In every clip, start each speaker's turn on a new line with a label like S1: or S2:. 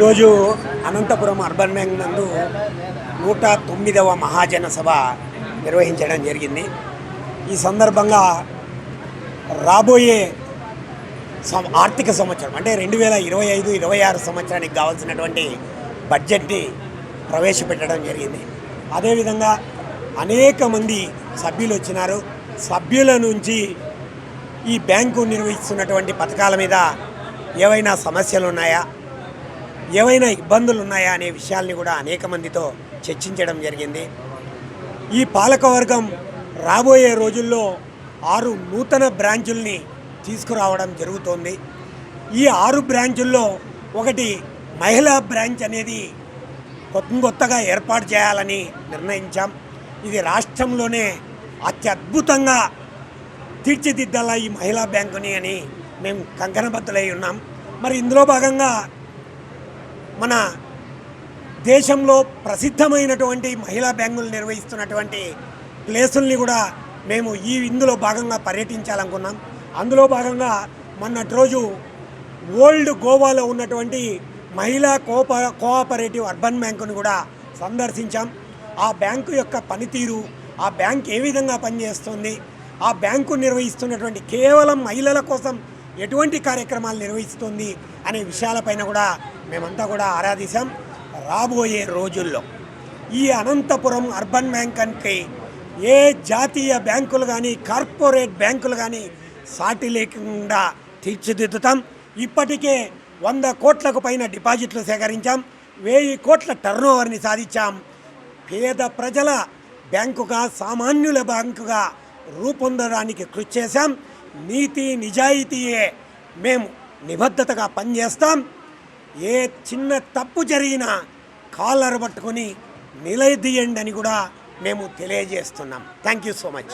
S1: ఈరోజు Anantapuram urban bank నందు నూట తొమ్మిదవ మహాజన సభ నిర్వహించడం జరిగింది. ఈ సందర్భంగా రాబోయే సం- ఆర్థిక సంవత్సరం అంటే రెండు వేల ఇరవై ఐదు ఇరవై ఆరు సంవత్సరానికి కావాల్సినటువంటి బడ్జెట్ని ప్రవేశపెట్టడం జరిగింది. అదేవిధంగా అనేక మంది సభ్యులు వచ్చినారు. సభ్యుల నుంచి ఈ బ్యాంకు నిర్వహిస్తున్నటువంటి పథకాల మీద ఏవైనా సమస్యలు ఉన్నాయా ఏవైనా ఇబ్బందులు ఉన్నాయా అనే విషయాల్ని కూడా అనేక మందితో చర్చించడం జరిగింది. ఈ పాలకవర్గం రాబోయే రోజుల్లో ఆరు నూతన బ్రాంచుల్ని తీసుకురావడం జరుగుతోంది. ఈ ఆరు బ్రాంచుల్లో ఒకటి మహిళా బ్రాంచ్ అనేది కొత్త కొత్తగా ఏర్పాటు చేయాలని నిర్ణయించాం. ఇది రాష్ట్రంలోనే అత్యద్భుతంగా తీర్చిదిద్దాల ఈ మహిళా బ్యాంకుని అని మేము కంకణబద్దులై ఉన్నాం. మరి ఇందులో భాగంగా మన దేశంలో ప్రసిద్ధమైనటువంటి మహిళా బ్యాంకులు నిర్వహిస్తున్నటువంటి ప్లేసుల్ని కూడా మేము ఈ ఇందులో భాగంగా పర్యటించాలనుకున్నాం. అందులో భాగంగా మొన్నటి రోజు ఓల్డ్ గోవాలో ఉన్నటువంటి మహిళా కోప కోఆపరేటివ్ అర్బన్ బ్యాంకును కూడా సందర్శించాం. ఆ బ్యాంకు యొక్క పనితీరు ఆ బ్యాంక్ ఏ విధంగా పనిచేస్తుంది ఆ బ్యాంకు నిర్వహిస్తున్నటువంటి కేవలం మహిళల కోసం ఎటువంటి కార్యక్రమాలు నిర్వహిస్తుంది అనే విషయాలపైన కూడా మేమంతా కూడా ఆరాధిస్తాం రాబోయే రోజుల్లో. ఈ అనంతపురం అర్బన్ బ్యాంక్ అంటే ఏ జాతీయ బ్యాంకులు కానీ కార్పొరేట్ బ్యాంకులు కానీ సాటి లేకుండా తీర్చిదిద్దుతాం. ఇప్పటికే వంద కోట్లకు పైన డిపాజిట్లు సేకరించాం. వెయ్యి కోట్ల టర్నోవర్ని సాధించాం. పేద ప్రజల బ్యాంకుగా సామాన్యుల బ్యాంకుగా రూపొందడానికి కృషి చేశాం. నీతి నిజాయితీయే మేము నిబద్ధతగా పనిచేస్తాం. ఏ చిన్న తప్పు జరిగినా కాలర్ పట్టుకొని నిలదీయండి అని కూడా మేము తెలియజేస్తున్నాం. థ్యాంక్ యూ సో మచ్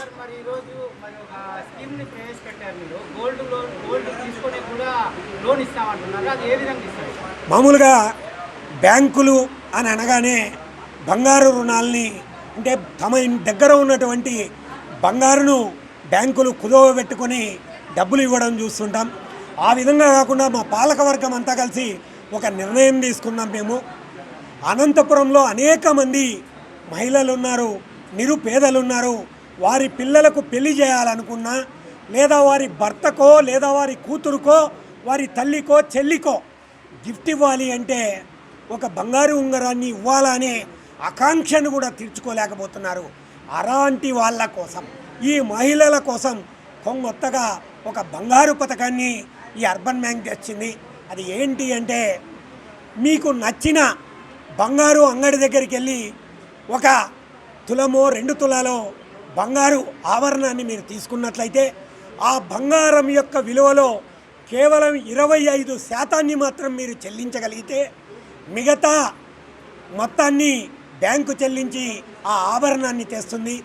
S1: మామూలుగా బ్యాంకులు అని అనగానే బంగారు రుణాల్ని అంటే తమ దగ్గర ఉన్నటువంటి బంగారును బ్యాంకులు కుదవ పెట్టుకొని డబ్బులు ఇవ్వడం చూస్తుంటాం. ఆ విధంగా కాకుండా మా పాలకవర్గం అంతా కలిసి ఒక నిర్ణయం తీసుకున్నాం మేము. అనంతపురంలో అనేక మంది మహిళలు ఉన్నారు నిరుపేదలు ఉన్నారు వారి పిల్లలకు పెళ్ళి చేయాలనుకున్నా లేదా వారి భర్తకో లేదా వారి కూతురుకో వారి తల్లికో చెల్లికో గిఫ్ట్ ఇవ్వాలి అంటే ఒక బంగారు ఉంగరాన్ని ఇవ్వాలనే ఆకాంక్షను కూడా తీర్చుకోలేకపోతున్నారు. అలాంటి వాళ్ళ కోసం ఈ మహిళల కోసం కొంగొత్తగా ఒక బంగారు పథకాన్ని ఈ అర్బన్ బ్యాంక్ తెచ్చింది. అది ఏంటి అంటే మీకు నచ్చిన బంగారు అంగడి దగ్గరికి వెళ్ళి ఒక తులమో రెండు తులాలో బంగారు ఆభరణాన్ని మీరు తీసుకున్నట్లయితే ఆ బంగారం యొక్క విలువలో కేవలం ఇరవై ఐదు శాతాన్ని మాత్రం మీరు చెల్లించగలిగితే మిగతా మొత్తాన్ని బ్యాంకు చెల్లించి ఆ ఆభరణాన్ని తెస్తుంది.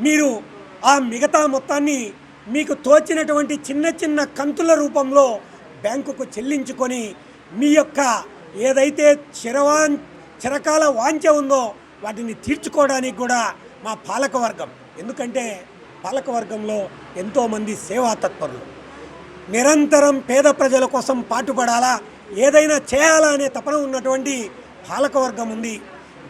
S1: మీరు ఆ మిగతా మొత్తాన్ని మీకు తోచినటువంటి చిన్న చిన్న కంతుల రూపంలో బ్యాంకుకు చెల్లించుకొని మీ యొక్క ఏదైతే చిరవాన్ చిరకాల వాంఛ ఉందో వాటిని తీర్చుకోవడానికి కూడా మా పాలకవర్గం ఎందుకంటే పాలకవర్గంలో ఎంతోమంది సేవా తత్పరులు నిరంతరం పేద ప్రజల కోసం పాటుపడాలా ఏదైనా చేయాలా అనే తపన ఉన్నటువంటి పాలకవర్గం ఉంది.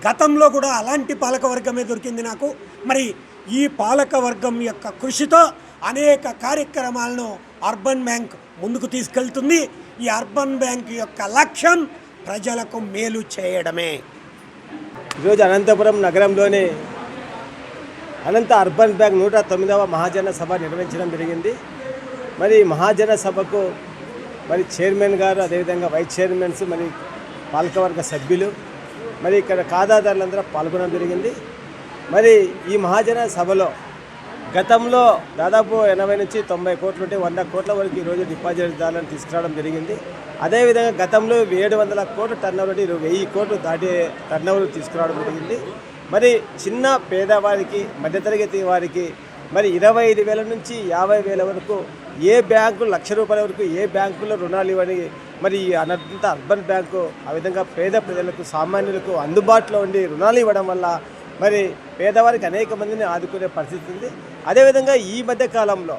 S1: గతంలో కూడా అలాంటి పాలకవర్గమే దొరికింది నాకు. మరి ఈ పాలకవర్గం యొక్క కృషితో అనేక కార్యక్రమాలను అర్బన్ బ్యాంక్ ముందుకు తీసుకెళ్తుంది. ఈ అర్బన్ బ్యాంక్ యొక్క లక్ష్యం ప్రజలకు మేలు చేయడమే.
S2: ఈరోజు అనంతపురం నగరంలోని అనంత అర్బన్ బ్యాంక్ నూట తొమ్మిదవ మహాజన సభ నిర్వహించడం జరిగింది. మరి మహాజన సభకు మరి చైర్మన్ గారు అదేవిధంగా వైస్ చైర్మన్స్ మరి పాలకవర్గ సభ్యులు మరి ఇక్కడ ఖాతాదారులందరూ పాల్గొనడం జరిగింది. మరి ఈ మహాజన సభలో గతంలో దాదాపు ఎనభై నుంచి తొంభై కోట్లు ఉంటే వంద కోట్ల వరకు ఈరోజు డిపాజిట్దారులను తీసుకురావడం జరిగింది. అదేవిధంగా గతంలో ఏడు వందల కోట్లు టర్న్ ఓవర్ ఇరవై వెయ్యి కోట్లు దాటే టర్న్ ఓవర్ తీసుకురావడం జరిగింది. మరి చిన్న పేదవారికి మధ్యతరగతి వారికి మరి ఇరవై ఐదు వేల నుంచి యాభై వేల వరకు ఏ బ్యాంకు లక్ష రూపాయల వరకు ఏ బ్యాంకులో రుణాలు ఇవ్వని మరి ఈ అనంత అర్బన్ బ్యాంకు ఆ విధంగా పేద ప్రజలకు సామాన్యులకు అందుబాటులో ఉండి రుణాలు ఇవ్వడం వల్ల మరి పేదవారికి అనేక మందిని ఆదుకునే పరిస్థితి ఉంది. అదేవిధంగా ఈ మధ్య కాలంలో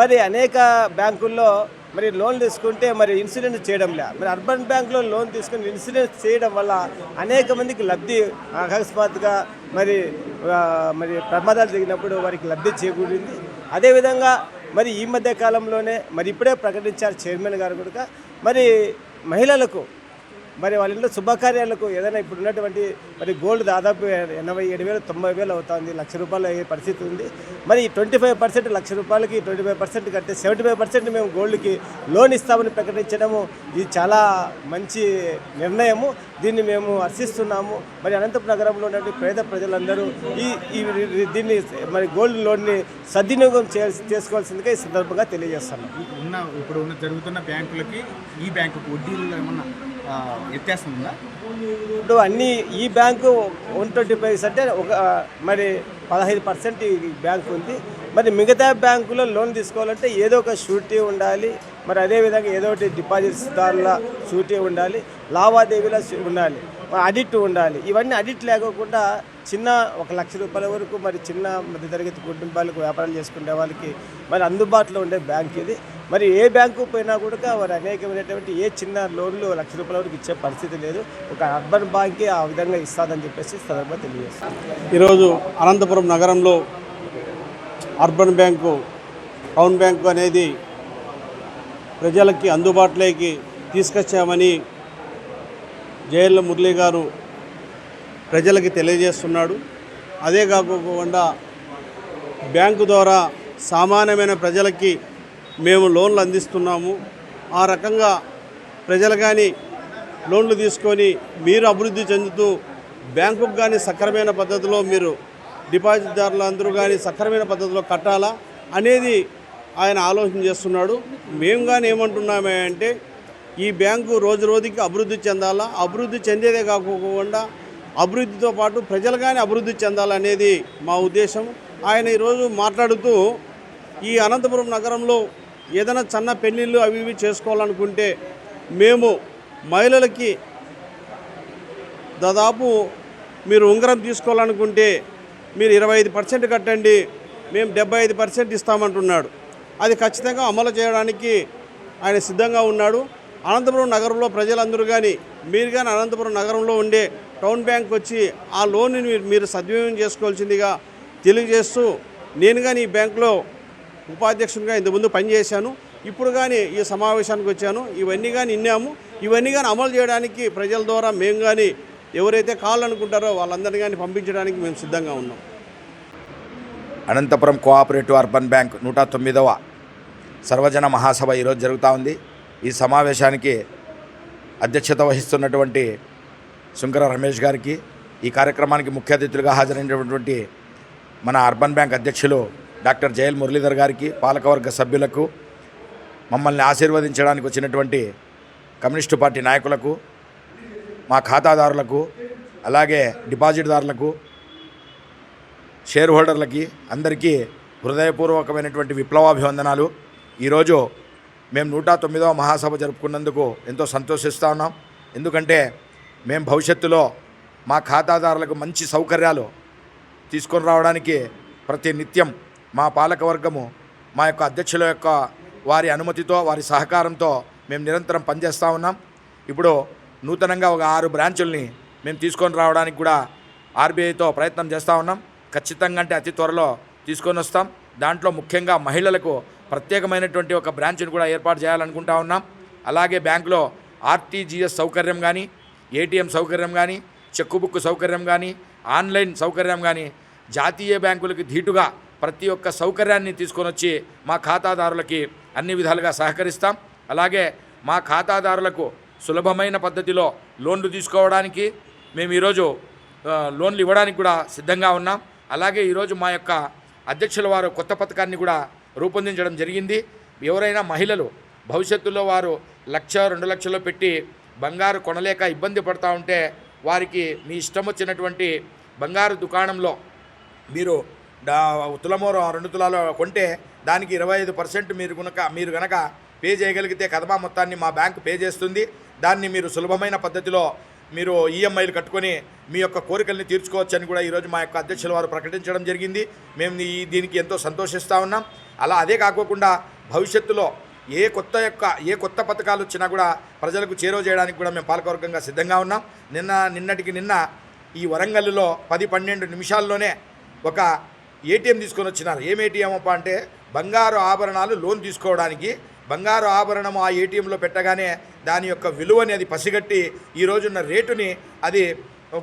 S2: మరి అనేక బ్యాంకుల్లో మరి లోన్ తీసుకుంటే మరి ఇన్సూరెన్స్ చేయడం లే. మరి అర్బన్ బ్యాంక్లో లోన్ తీసుకుని ఇన్సూరెన్స్ చేయడం వల్ల అనేక మందికి లబ్ధి అకస్మాత్తుగా మరి మరి ప్రమాదాలు జరిగినప్పుడు వారికి లబ్ధి చేకూరింది. అదేవిధంగా మరి ఈ మధ్య కాలంలోనే మరి ఇప్పుడే ప్రకటించారు చైర్మన్ గారు కూడా. మరి మహిళలకు మరి వాళ్ళ ఇంట్లో శుభకార్యాలకు ఏదైనా ఇప్పుడు ఉన్నటువంటి మరి గోల్డ్ దాదాపు ఎనభై ఏడు వేలు తొంభై వేలు అవుతుంది లక్ష రూపాయలు అయ్యే పరిస్థితి ఉంది. మరి ట్వంటీ ఫైవ్ పర్సెంట్ లక్ష రూపాయలకి ట్వంటీ ఫైవ్ పర్సెంట్ కడితే సెవెంటీ ఫైవ్ పర్సెంట్ మేము గోల్డ్కి లోన్ ఇస్తామని ప్రకటించడము ఇది చాలా మంచి నిర్ణయము. దీన్ని మేము హర్షిస్తున్నాము. మరి అనంతపురం నగరంలో ఉన్నటువంటి పేద ప్రజలందరూ ఈ ఈ దీన్ని మరి గోల్డ్ లోన్ని సద్వినియోగం చేయాల్సి చేసుకోవాల్సిందిగా ఈ సందర్భంగా తెలియజేస్తున్నాం.
S3: ఉన్న ఇప్పుడు ఉన్న జరుగుతున్న బ్యాంకులకి ఈ బ్యాంకుకి వడ్డీలు ఏమన్నా వ్యత్యాసం ఉందా?
S2: ఇప్పుడు అన్ని ఈ బ్యాంకు వన్ ట్వంటీ ఫైవ్ అంటే ఒక మరి పదహైదు పర్సెంట్ ఈ బ్యాంకు ఉంది. మరి మిగతా బ్యాంకులో లోన్ తీసుకోవాలంటే ఏదో ఒక షూరిటీ ఉండాలి. మరి అదేవిధంగా ఏదో ఒకటి డిపాజిట్స్దారుల షూరిటీ ఉండాలి లావాదేవీల ఉండాలి అడిట్ ఉండాలి. ఇవన్నీ అడిట్ లేకోకుండా చిన్న ఒక లక్ష రూపాయల వరకు మరి చిన్న మధ్యతరగతి కుటుంబాలకు వ్యాపారాలు చేసుకునే వాళ్ళకి మరి అందుబాటులో ఉండే బ్యాంక్ ఇది. మరి ఏ బ్యాంకు పోయినా కూడా వారు అనేకమైనటువంటి ఏ చిన్న లోన్లు లక్ష రూపాయల వరకు ఇచ్చే పరిస్థితి లేదు. ఒక అర్బన్ బ్యాంకే ఆ విధంగా ఇస్తాదని చెప్పేసి సందర్భంగా తెలియజేస్తాను.
S4: ఈరోజు అనంతపురం నగరంలో అర్బన్ బ్యాంకు టౌన్ బ్యాంకు అనేది ప్రజలకి అందుబాటులోకి తీసుకొచ్చామని జయల్ల మురళి గారు ప్రజలకి తెలియజేస్తున్నాడు. అదే కాకుండా బ్యాంకు ద్వారా సామాన్యమైన ప్రజలకి మేము లోన్లు అందిస్తున్నాము. ఆ రకంగా ప్రజలు కానీ లోన్లు తీసుకొని మీరు అభివృద్ధి చెందుతూ బ్యాంకుకు కానీ సక్రమైన పద్ధతిలో మీరు డిపాజిట్దారులు అందరూ కానీ సక్రమైన పద్ధతిలో కట్టాలా అనేది ఆయన ఆలోచన చేస్తున్నాడు. మేము కానీ ఏమంటున్నామే అంటే ఈ బ్యాంకు రోజు రోజుకి అభివృద్ధి చెందాలా? అభివృద్ధి చెందేదే కాకుండా అభివృద్ధితో పాటు ప్రజలు కానీ అభివృద్ధి చెందాలనేది మా ఉద్దేశం. ఆయన ఈరోజు మాట్లాడుతూ ఈ అనంతపురం నగరంలో ఏదైనా చిన్న పెళ్ళిళ్ళు అవి ఇవి చేసుకోవాలనుకుంటే మేము మహిళలకి దాదాపు మీరు ఉంగరం తీసుకోవాలనుకుంటే మీరు ఇరవై ఐదు పర్సెంట్ కట్టండి మేము డెబ్బై ఐదు పర్సెంట్ ఇస్తామంటున్నాడు. అది ఖచ్చితంగా అమలు చేయడానికి ఆయన సిద్ధంగా ఉన్నాడు. అనంతపురం నగరంలో ప్రజలందరూ కానీ మీరు కానీ అనంతపురం నగరంలో ఉండే టౌన్ బ్యాంక్ వచ్చి ఆ లోన్ని మీరు- మీరు సద్వినియోగం చేసుకోవాల్సిందిగా తెలియజేస్తూ నేను కానీ ఈ బ్యాంకులో ఉపాధ్యక్షునిగా ఇంతకుముందు పనిచేశాను. ఇప్పుడు కానీ ఈ సమావేశానికి వచ్చాను. ఇవన్నీ కానీ విన్నాము. ఇవన్నీ కానీ అమలు చేయడానికి ప్రజల ద్వారా మేము కానీ ఎవరైతే కావాలనుకుంటారో వాళ్ళందరినీ కానీ పంపించడానికి మేము సిద్ధంగా ఉన్నాం.
S5: అనంతపురం కోఆపరేటివ్ అర్బన్ బ్యాంక్ నూట తొమ్మిదవ సర్వజన మహాసభ ఈరోజు జరుగుతూ ఉంది. ఈ సమావేశానికి అధ్యక్షత వహిస్తున్నటువంటి శంకర రమేష్ గారికి ఈ కార్యక్రమానికి ముఖ్య అతిథులుగా హాజరైనటువంటి మన అర్బన్ బ్యాంక్ అధ్యక్షులు డాక్టర్ జయల్ మురళీధర్ గారికి పాలకవర్గ సభ్యులకు మమ్మల్ని ఆశీర్వదించడానికి వచ్చినటువంటి కమ్యూనిస్టు పార్టీ నాయకులకు మా ఖాతాదారులకు అలాగే డిపాజిట్దారులకు షేర్ హోల్డర్లకి అందరికీ హృదయపూర్వకమైనటువంటి విప్లవాభివందనాలు. ఈరోజు మేము నూట తొమ్మిదవ మహాసభ జరుపుకున్నందుకు ఎంతో సంతోషిస్తూ ఉన్నాం. ఎందుకంటే మేము భవిష్యత్తులో మా ఖాతాదారులకు మంచి సౌకర్యాలు తీసుకొని రావడానికి ప్రతి నిత్యం మా పాలకవర్గము మా యొక్క అధ్యక్షుల యొక్క వారి అనుమతితో వారి సహకారంతో మేము నిరంతరం పనిచేస్తూ ఉన్నాం. ఇప్పుడు నూతనంగా ఒక ఆరు బ్రాంచుల్ని మేము తీసుకొని రావడానికి కూడా ఆర్బీఐతో ప్రయత్నం చేస్తూ ఉన్నాం. ఖచ్చితంగా అంటే అతి త్వరలో తీసుకొని వస్తాం. దాంట్లో ముఖ్యంగా మహిళలకు ప్రత్యేకమైనటువంటి ఒక బ్రాంచ్ని కూడా ఏర్పాటు చేయాలనుకుంటా ఉన్నాం. అలాగే బ్యాంకులో ఆర్టీజీఎస్ సౌకర్యం కానీ ఏటీఎం సౌకర్యం కానీ చెక్కు బుక్ సౌకర్యం కానీ ఆన్లైన్ సౌకర్యం కానీ జాతీయ బ్యాంకులకి ధీటుగా ప్రతి ఒక్క సౌకర్యాన్ని తీసుకొని వచ్చి మా ఖాతాదారులకి అన్ని విధాలుగా సహకరిస్తాం. అలాగే మా ఖాతాదారులకు సులభమైన పద్ధతిలో లోన్లు తీసుకోవడానికి మేము ఈరోజు లోన్లు ఇవ్వడానికి కూడా సిద్ధంగా ఉన్నాం. అలాగే ఈరోజు మా యొక్క అధ్యక్షుల వారు కొత్త పథకాన్ని కూడా రూపొందించడం జరిగింది. ఎవరైనా మహిళలు భవిష్యత్తులో వారు లక్ష రెండు లక్షలు పెట్టి బంగారు కొనలేక ఇబ్బంది పడతా ఉంటే వారికి మీ ఇష్టం వచ్చినటువంటి బంగారు దుకాణంలో మీరు డా తులమో రెండు తులాలో కొంటే దానికి ఇరవై ఐదు పర్సెంట్ మీరు కనుక మీరు కనుక పే చేయగలిగితే కదమా మొత్తాన్ని మా బ్యాంకు పే చేస్తుంది. దాన్ని మీరు సులభమైన పద్ధతిలో మీరు ఈఎంఐలు కట్టుకొని మీ యొక్క కోరికల్ని తీర్చుకోవచ్చని కూడా ఈరోజు మా యొక్క అధ్యక్షుల వారు ప్రకటించడం జరిగింది. మేము ఈ దీనికి ఎంతో సంతోషిస్తూ ఉన్నాం. అలా అదే కాకోకుండా భవిష్యత్తులో ఏ కొత్త యొక్క ఏ కొత్త పథకాలు వచ్చినా కూడా ప్రజలకు చేరువ చేయడానికి కూడా మేము పాలకవర్గంగా సిద్ధంగా ఉన్నాం. నిన్న నిన్నటికి నిన్న ఈ వరంగల్లో పది పన్నెండు నిమిషాల్లోనే ఒక ఏటీఎం తీసుకొని వచ్చినారు. ఏం ఏటీఎం అప్ప అంటే బంగారు ఆభరణాలు లోన్ తీసుకోవడానికి బంగారు ఆభరణం ఆ ఏటీఎంలో పెట్టగానే దాని యొక్క విలువని అది పసిగట్టి ఈ రోజున్న రేటుని అది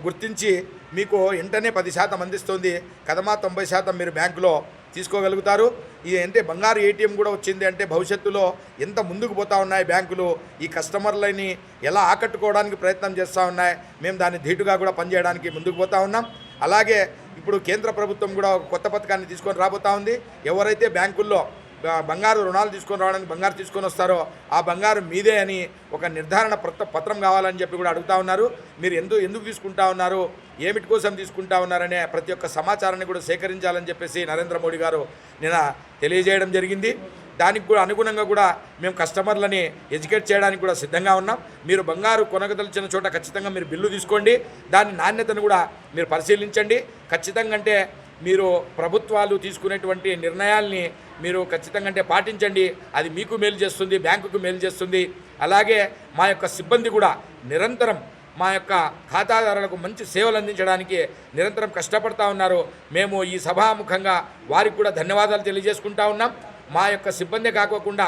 S5: గుర్తించి మీకు వెంటనే పది శాతం అందిస్తుంది. కదమా తొంభై శాతం మీరు బ్యాంకులో తీసుకోగలుగుతారు. ఇది అంటే బంగారు ఏటీఎం కూడా వచ్చింది అంటే భవిష్యత్తులో ఎంత ముందుకు పోతా ఉన్నాయి బ్యాంకులు ఈ కస్టమర్లని ఎలా ఆకట్టుకోవడానికి ప్రయత్నం చేస్తూ ఉన్నాయి మేము దాన్ని ధీటుగా కూడా పనిచేయడానికి ముందుకు పోతా ఉన్నాం. అలాగే ఇప్పుడు కేంద్ర ప్రభుత్వం కూడా ఒక కొత్త పథకాన్ని తీసుకొని రాబోతా ఉంది. ఎవరైతే బ్యాంకుల్లో బంగారు రుణాలు తీసుకొని రావడానికి బంగారు తీసుకొని వస్తారో ఆ బంగారు మీదే అని ఒక నిర్ధారణ పత్రం కావాలని చెప్పి కూడా అడుగుతా ఉన్నారు. మీరు ఎందుకు ఎందుకు తీసుకుంటా ఉన్నారు? ఏమిటి కోసం తీసుకుంటా ఉన్నారనే ప్రతి ఒక్క సమాచారాన్ని కూడా సేకరించాలని చెప్పేసి నరేంద్ర మోడీ గారు నిన్న తెలియజేయడం జరిగింది. దానికి కూడా అనుగుణంగా కూడా మేము కస్టమర్లని ఎడ్యుకేట్ చేయడానికి కూడా సిద్ధంగా ఉన్నాం. మీరు బంగారు కొనగదలిచిన చోట ఖచ్చితంగా మీరు బిల్లు తీసుకోండి. దాని నాణ్యతను కూడా మీరు పరిశీలించండి. ఖచ్చితంగా అంటే మీరు ప్రభుత్వాలు తీసుకునేటువంటి నిర్ణయాల్ని మీరు ఖచ్చితంగా అంటే పాటించండి. అది మీకు మేలు చేస్తుంది బ్యాంకుకు మేలు చేస్తుంది. అలాగే మా యొక్క సిబ్బంది కూడా నిరంతరం మా యొక్క ఖాతాదారులకు మంచి సేవలు అందించడానికి నిరంతరం కష్టపడతా ఉన్నారు. మేము ఈ సభాముఖంగా వారికి కూడా ధన్యవాదాలు తెలియజేసుకుంటా ఉన్నాం. మా యొక్క సిబ్బంది కాకోకుండా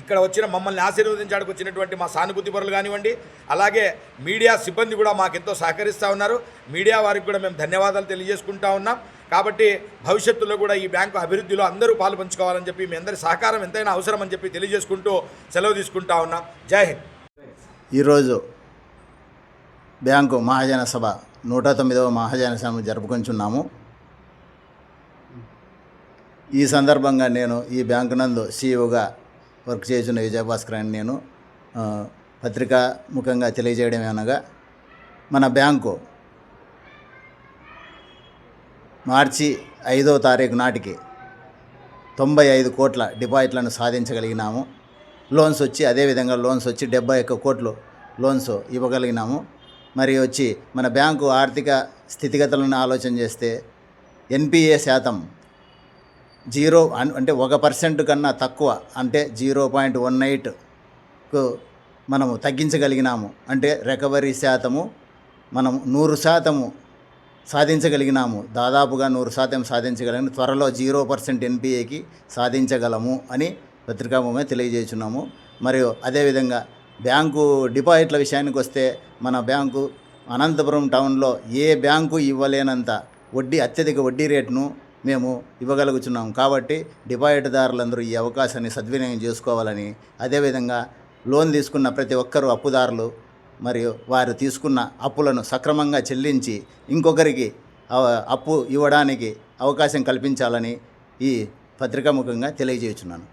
S5: ఇక్కడ వచ్చిన మమ్మల్ని ఆశీర్వదించడానికి వచ్చినటువంటి మా సానుభూతి పరులు కానివ్వండి. అలాగే మీడియా సిబ్బంది కూడా మాకెంతో సహకరిస్తూ ఉన్నారు. మీడియా వారికి కూడా మేము ధన్యవాదాలు తెలియజేసుకుంటా ఉన్నాం. కాబట్టి భవిష్యత్తులో కూడా ఈ బ్యాంకు అభివృద్ధిలో అందరూ పాలు పంచుకోవాలని చెప్పి మీ అందరి సహకారం ఎంతైనా అవసరమని చెప్పి తెలియజేసుకుంటూ సెలవు తీసుకుంటా ఉన్నాం. జై హింద్.
S6: ఈరోజు బ్యాంకు మహాజన సభ నూట తొమ్మిదవ మహాజన సభ జరుపుకొంచున్నాము. ఈ సందర్భంగా నేను ఈ బ్యాంకు నందు సీఈఓగా వర్క్ చేసిన విజయభాస్కర్ అని నేను పత్రికా ముఖంగా తెలియజేయడం అనగా మన బ్యాంకు మార్చి ఐదో తారీఖు నాటికి తొంభై ఐదు కోట్ల డిపాజిట్లను సాధించగలిగినాము. లోన్స్ వచ్చి అదేవిధంగా లోన్స్ వచ్చి డెబ్బై ఒక్క కోట్లు లోన్స్ ఇవ్వగలిగినాము. మరి వచ్చి మన బ్యాంకు ఆర్థిక స్థితిగతులను ఆలోచన చేస్తే ఎన్పిఏ శాతం జీరో అంటే ఒక పర్సెంట్ కన్నా తక్కువ అంటే జీరో పాయింట్ వన్ ఎయిట్కు మనము తగ్గించగలిగినాము. అంటే రికవరీ శాతము మనం నూరు శాతము సాధించగలిగినాము. దాదాపుగా నూరు శాతం సాధించగలిగిన త్వరలో జీరో పర్సెంట్ ఎన్పిఏకి సాధించగలము అని పత్రికాముఖంగా తెలియజేస్తున్నాము. మరియు అదేవిధంగా బ్యాంకు డిపాజిట్ల విషయానికి వస్తే మన బ్యాంకు అనంతపురం టౌన్లో ఏ బ్యాంకు ఇవ్వలేనంత వడ్డీ అత్యధిక వడ్డీ రేటును మేము ఇవ్వగలుగుతున్నాం కాబట్టి డిపాజిట్దారులందరూ ఈ అవకాశాన్ని సద్వినియోగం చేసుకోవాలని అదేవిధంగా లోన్ తీసుకున్న ప్రతి ఒక్కరూ అప్పుదారులు మరియు వారు తీసుకున్న అప్పులను సక్రమంగా చెల్లించి ఇంకొకరికి అప్పు ఇవ్వడానికి అవకాశం కల్పించాలని ఈ పత్రికాముఖంగా తెలియజేస్తున్నాను